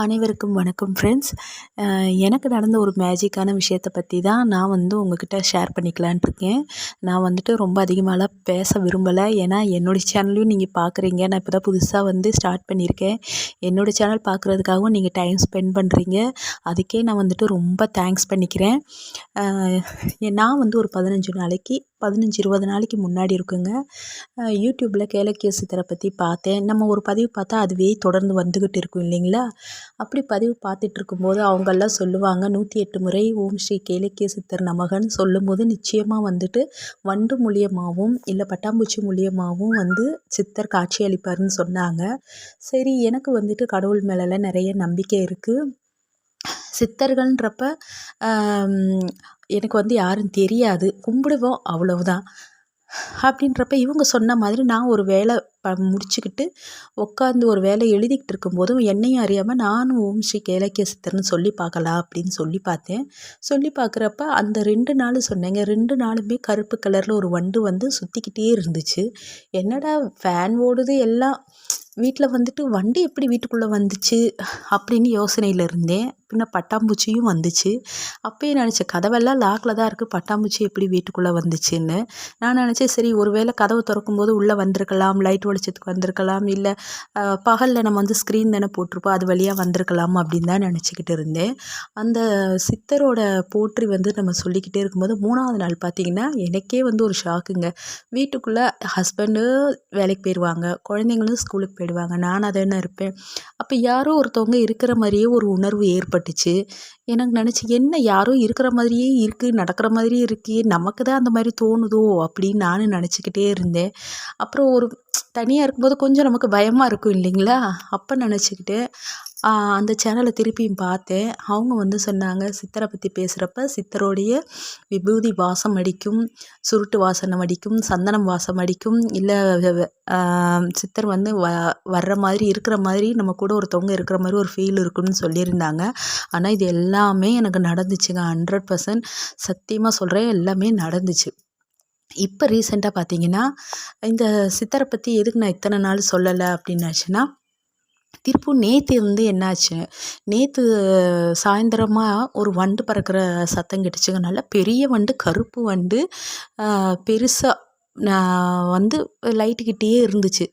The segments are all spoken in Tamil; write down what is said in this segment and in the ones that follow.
அனைவருக்கும் வணக்கம் ஃப்ரெண்ட்ஸ் எனக்கு நடந்த ஒரு மேஜிக்கான விஷயத்தை பற்றி தான் நான் வந்து உங்ககிட்ட ஷேர் பண்ணிக்கலான் இருக்கேன். நான் வந்துட்டு ரொம்ப அதிகமாகலாம் பேச விரும்பலை. ஏன்னா என்னோடய சேனலையும் நீங்கள் பார்க்குறீங்க நான் இப்போ தான் புதுசாக வந்து ஸ்டார்ட் பண்ணியிருக்கேன். என்னோடய சேனல் பார்க்குறதுக்காகவும் நீங்கள் டைம் ஸ்பெண்ட் பண்ணுறீங்க அதுக்கே நான் வந்துட்டு ரொம்ப தேங்க்ஸ் பண்ணிக்கிறேன். நான் வந்து ஒரு பதினஞ்சு நாளைக்கு பதினஞ்சு இருபது நாளைக்கு முன்னாடி இருக்குங்க. யூடியூப்பில் கேலக்கிய சித்தரை பற்றி பார்த்தேன். நம்ம ஒரு பதிவு பார்த்தா அதுவே தொடர்ந்து வந்துக்கிட்டு இருக்கும் இல்லைங்களா? அப்படி பதிவு பார்த்துட்டு இருக்கும்போது அவங்கெல்லாம் சொல்லுவாங்க நூற்றி எட்டு முறை ஓம் ஸ்ரீ கேளக்கிய சித்தர் நமகன் சொல்லும்போது நிச்சயமாக வந்துட்டு வண்டு மூலியமாகவும் இல்லை பட்டாம்பூச்சி மூலியமாகவும் வந்து சித்தர் காட்சி அளிப்பார்னு சொன்னாங்க. சரி எனக்கு வந்துட்டு கடவுள் மேலெல்லாம் நிறைய நம்பிக்கை இருக்குது சித்தர்கள்ன்றப்ப எனக்கு வந்து யாரும் தெரியாது. கும்பிடுவோம் அவ்வளவுதான். அப்படின்றப்ப இவங்க சொன்ன மாதிரி நான் ஒரு வேலை ப முடிச்சுக்கிட்டு உட்காந்து ஒரு வேலை எழுதிக்கிட்டு இருக்கும்போதும் என்னையும் அறியாமல் நானும் ஓம் ஸ்ரீ கேலக்கிய சித்தர்னு சொல்லி பார்க்கலாம் அப்படின்னு சொல்லி பார்த்தேன். சொல்லி பார்க்குறப்ப அந்த ரெண்டு நாள் சொன்னேங்க. ரெண்டு நாளுமே கருப்பு கலரில் ஒரு வண்டு வந்து சுற்றிக்கிட்டே இருந்துச்சு. என்னடா ஃபேன் ஓடுது எல்லாம். வீட்டில் வந்துட்டு வண்டி எப்படி வீட்டுக்குள்ளே வந்துச்சு அப்படின்னு யோசனையில் இருந்தேன். பின்ன பட்டாம்பூச்சியும் வந்துச்சு. அப்போயே நினச்சேன் கதவெல்லாம் லாக்கில் தான் இருக்குது பட்டாம்பூச்சி எப்படி வீட்டுக்குள்ளே வந்துச்சுன்னு? நான் நினச்சேன் சரி ஒரு வேளை கதவை திறக்கும்போது உள்ளே வந்திருக்கலாம் லைட் வெளிச்சத்துக்கு வந்திருக்கலாம் இல்லை பகலில் நம்ம வந்து ஸ்க்ரீன் தானே போட்டிருப்போம் அது வழியாக வந்திருக்கலாம் அப்படின்னு தான் நினச்சிக்கிட்டு இருந்தேன். அந்த சித்தரோட போற்றி வந்து நம்ம சொல்லிக்கிட்டே இருக்கும்போது மூணாவது நாள் பார்த்திங்கன்னா எனக்கே வந்து ஒரு ஷாக்குங்க. வீட்டுக்குள்ளே ஹஸ்பண்டு வேலைக்கு போயிடுவாங்க குழந்தைங்களும் ஸ்கூலுக்கு போயிடுவாங்க நான் அதை என்ன இருப்பேன். அப்போ யாரோ ஒருத்தவங்க இருக்கிற மாதிரியே ஒரு உணர்வு ஏற்பட்டுச்சு. எனக்கு நினச்சி என்ன யாரோ இருக்கிற மாதிரியே இருக்குது நடக்கிற மாதிரியே இருக்கே நமக்கு தான் அந்த மாதிரி தோணுதோ? அப்படின்னு நானும் நினச்சிக்கிட்டே இருந்தேன். அப்புறம் ஒரு தனியாக இருக்கும்போது கொஞ்சம் நமக்கு பயமாக இருக்கும் இல்லைங்களா? அப்போ நினச்சிக்கிட்டு அந்த சேனலை திருப்பியும் பார்த்தேன். அவங்க வந்து சொன்னாங்க சித்தரை பற்றி பேசுகிறப்ப சித்தரோடைய விபூதி வாசம் அடிக்கும் சுருட்டு வாசனம் அடிக்கும் சந்தனம் வாசம் அடிக்கும் இல்லை சித்தர் வந்து வ வர்ற மாதிரி இருக்கிற மாதிரி நம்ம கூட ஒருத்தவங்க இருக்கிற மாதிரி ஒரு ஃபீல் இருக்கும்னு சொல்லியிருந்தாங்க. ஆனால் இது எல்லாமே எனக்கு நடந்துச்சுங்க ஹண்ட்ரட் பர்சன்ட் சத்தியமாக சொல்கிறேன் எல்லாமே நடந்துச்சு. இப்போ ரீசெண்டாக பார்த்தீங்கன்னா இந்த சித்தரை பற்றி எதுக்கு நான் இத்தனை நாள் சொல்லலை அப்படின்னாச்சுன்னா திருப்பும் நேற்று வந்து என்னாச்சு? நேற்று சாயந்தரமாக ஒரு வண்டு பறக்கிற சத்தம் கிடச்சிங்க நல்லா பெரிய வண்டு கருப்பு வண்டு பெருசாக நான் வந்து லைட்டுக்கிட்டேயே இருந்துச்சு.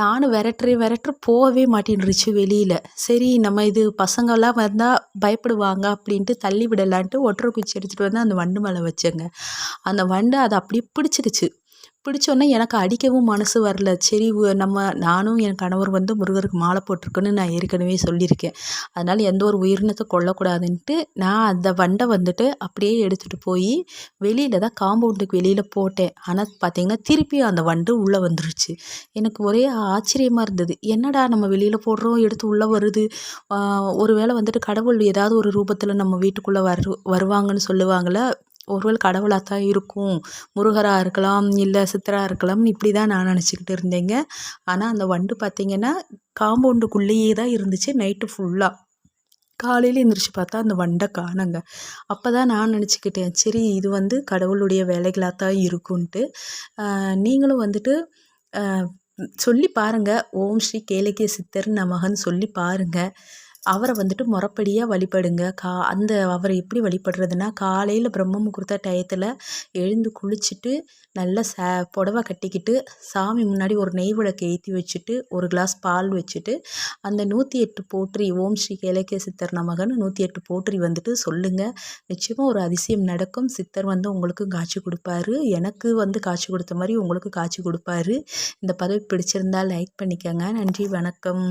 நானும் விரட்டுறே விரட்டுற போகவே மாட்டேன்ருச்சு வெளியில். சரி நம்ம இது பசங்கள்லாம் வந்தால் பயப்படுவாங்க அப்படின்ட்டு தள்ளி விடலான்ட்டு ஒற்றை குச்சி எடுத்துகிட்டு வந்து அந்த வண்டு மேலே வச்சேங்க. அந்த வண்டு அதை அப்படியே பிடிச்சிருச்சு. பிடிச்சோன்னே எனக்கு அடிக்கவும் மனசு வரல. சரி நம்ம நானும் என் கணவர் வந்து முருகருக்கு மாலை போட்டிருக்கோன்னு நான் ஏற்கனவே சொல்லியிருக்கேன். அதனால் எந்த ஒரு உயிரினத்தை கொல்லக்கூடாதுன்ட்டு நான் அந்த வண்டை வந்துட்டு அப்படியே எடுத்துகிட்டு போய் வெளியில் தான் காம்பவுண்டுக்கு வெளியில் போட்டேன். ஆனால் பார்த்திங்கன்னா திருப்பியும் அந்த வண்டு உள்ளே வந்துருச்சு. எனக்கு ஒரே ஆச்சரியமாக இருந்தது. என்னடா நம்ம வெளியில் போடுறோம் எடுத்து உள்ளே வருது? ஒரு வேளை வந்துட்டு கடவுள் ஏதாவது ஒரு ரூபத்தில் நம்ம வீட்டுக்குள்ளே வரு வருவாங்கன்னு சொல்லுவாங்களே ஒருவேளை கடவுளாக தான் இருக்கும் முருகராக இருக்கலாம் இல்லை சித்தராக இருக்கலாம்னு இப்படி தான் நான் நினச்சிக்கிட்டு இருந்தேங்க. ஆனால் அந்த வண்டு பார்த்திங்கன்னா காம்பவுண்டுக்குள்ளேயே தான் இருந்துச்சு நைட்டு ஃபுல்லாக காலையில் எழுந்திரிச்சு பார்த்தா அந்த வண்டை காணங்க. அப்போ தான் நான் நினச்சிக்கிட்டேன் சரி இது வந்து கடவுளுடைய வேலைகளாக தான் இருக்கும்ன்ட்டு நீங்களும் வந்துட்டு சொல்லி பாருங்கள் ஓம் ஸ்ரீ கேளக்கிய சித்தர் நமகன்னு சொல்லி பாருங்கள் அவரை வந்துட்டு முறப்படியாக வழிபடுங்க. கா அந்த அவரை எப்படி வழிபடுறதுன்னா காலையில் பிரம்ம முகூர்த்த டயத்தில் எழுந்து குளிச்சுட்டு நல்லா ச புடவ கட்டிக்கிட்டு சாமி முன்னாடி ஒரு நெய் விளக்கு ஏற்றி வச்சுட்டு ஒரு கிளாஸ் பால் வச்சுட்டு அந்த நூற்றி எட்டு போற்றி ஓம் ஸ்ரீ கேலக்கிய சித்தர் நமகன் நூற்றி எட்டு போற்றி வந்துட்டு சொல்லுங்கள் நிச்சயமாக ஒரு அதிசயம் நடக்கும். சித்தர் வந்து உங்களுக்கும் காட்சி கொடுப்பாரு. எனக்கு வந்து காட்சி கொடுத்த மாதிரி உங்களுக்கு காட்சி கொடுப்பாரு. இந்த பதவி பிடிச்சிருந்தால் லைக் பண்ணிக்கோங்க. நன்றி வணக்கம்.